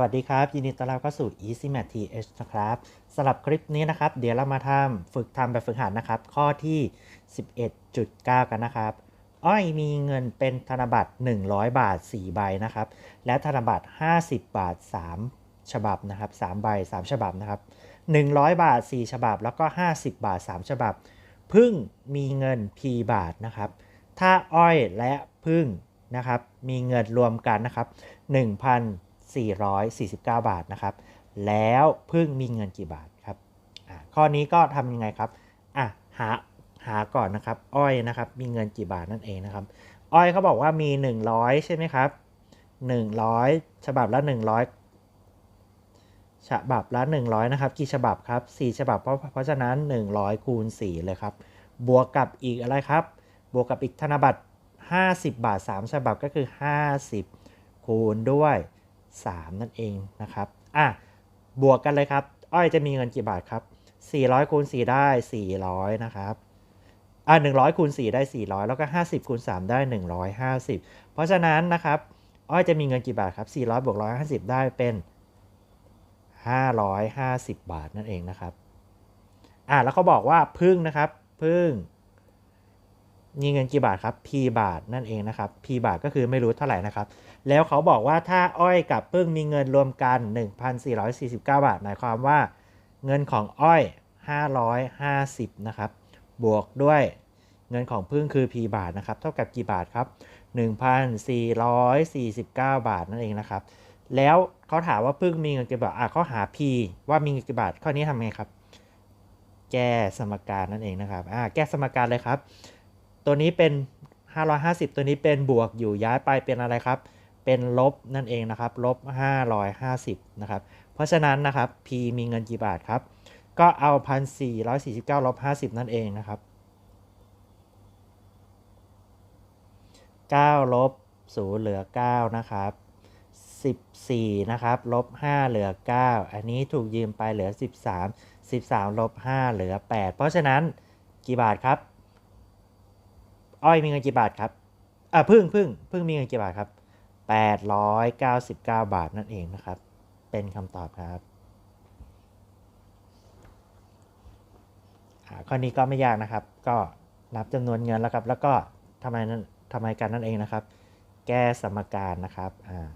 วัสดีครับ ยินดีต้อนรับเข้าสู่ Easy Math TH นะครับสำหรับคลิปนี้นะครับ เดี๋ยวเรามาทำฝึกทำแบบฝึกหัดนะครับ ข้อที่ 11.9 กันนะครับ อ้อยมีเงินเป็นธนบัตร 100 บาท 4 ใบนะครับ และธนบัตร 50 บาท 3 ฉบับนะครับ 3 ใบ 3 ฉบับนะครับ 100 บาท 4 ฉบับ แล้วก็ 50 บาท 3 ฉบับ พึ่งมีเงิน P บาทนะครับ ถ้าอ้อยและพึ่งนะครับ มีเงินรวมกันนะครับ 449 บาทนะครับ แล้วพึ่งมีเงินกี่บาทครับข้อนี้ก็ทำยังไงครับอะหาหาก่อนนะครับอ้อยนะครับมีเงินกี่บาทนั่นเองนะครับ อ้อยเขาบอกว่ามี 100 ใช่ไหมครับ 100 ฉบับละ 100 ฉบับละ 100 นะครับ กี่ฉบับครับ 4 ฉบับเพราะเพราะฉะนั้น 100 คูณ 4 เลยครับ บวกกับอีกอะไรครับ บวกกับอีกธนบัตร 50 บาท 3 ฉบับก็คือ 50 คูณด้วย 3 นั่นเองนะครับอะบวกกันเลยครับ อ้อยจะมีเงินกี่บาทครับ 400คูณ4ได้ 400 นะครับอะ100คูณ4ได้ 400 แล้วก็ 50คูณ3ได้ 150 เพราะฉะนั้นนะครับอ้อยจะมีเงินกี่บาทครับ 400บวก150 ได้เป็น 550 บาทนั่นเองนะครับอะแล้วเขาบอกว่าพึ่งนะครับพึ่ง มีเงินกี่บาทครับ P บาทนั่นเองนะครับ P บาทก็คือไม่รู้เท่าไหร่นะครับ แล้วเขาบอกว่าถ้าอ้อยกับพึ่งมีเงินรวมกัน 1,449 บาท หมายความว่าเงินของอ้อย 550 นะครับ บวกด้วยเงินของพึ่งคือ P บาทนะครับ เท่ากับกี่บาทครับ 1,449 บาทนั่นเองนะครับ แล้วเขาถามว่าพึ่งมีเงินกี่บาทอะเขาหา P ว่ามีเงินกี่บาท ข้อนี้ทำไงครับ แก้สมการนั่นเองนะครับอ่าแก้สมการเลยครับ ตัวนี้เป็น 550 ตัวนี้เป็นบวกอยู่ย้ายไปเป็นอะไรครับ เป็นลบนั่นเองนะครับลบ 550 นะครับ เพราะฉะนั้นนะครับ P มีเงินกี่บาทครับ ก็เอา 1,449ลบ50 นั่นเองนะครับ9ลบ0เหลือ 9 นะครับ 14 นะครับลบ 5 เหลือ 9 อันนี้ถูกยืมไปเหลือ 13 13ลบ5เหลือ 8 เพราะฉะนั้นกี่บาทครับ อ้อยมีเงินกี่บาทครับอ่าพึ่งพึ่งพึ่งมีเงินกี่บาทครับ 899 บาทนั่นเองนะครับ เป็นคำตอบครับข้อนี้ก็ไม่ยากนะครับ ก็นับจำนวนเงินแล้วครับ แล้วก็ทำไมนั้นทำไมกันนั่นเองนะครับ แก้สมการนะครับอ่า